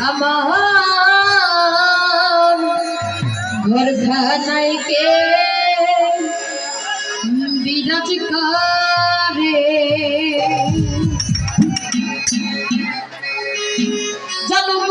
আমার ঘর খানাইকে বিরাজ করে জন্ম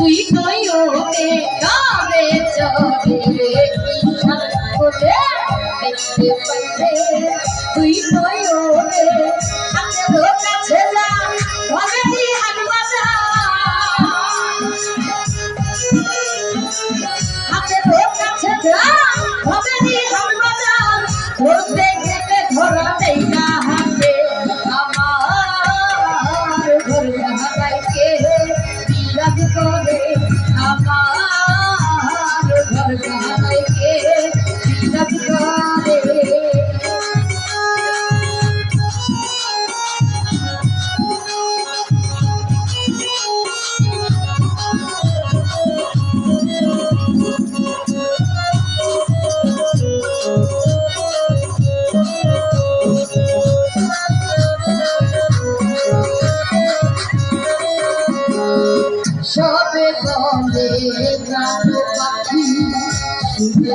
তুই নয়তে গাবে চলে তুই নয়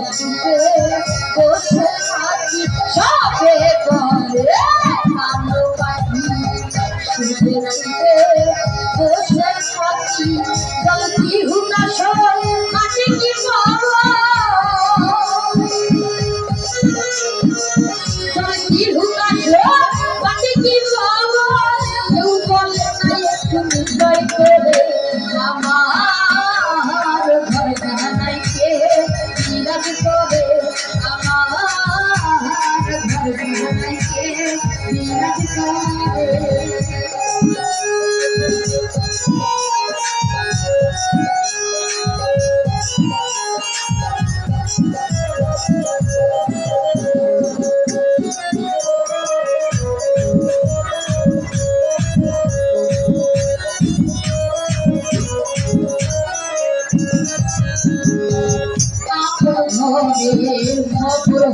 কাটিবে কোথে মাটি সবে করে ভালো কাটি শুধু কোথে মাটি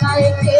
Thank.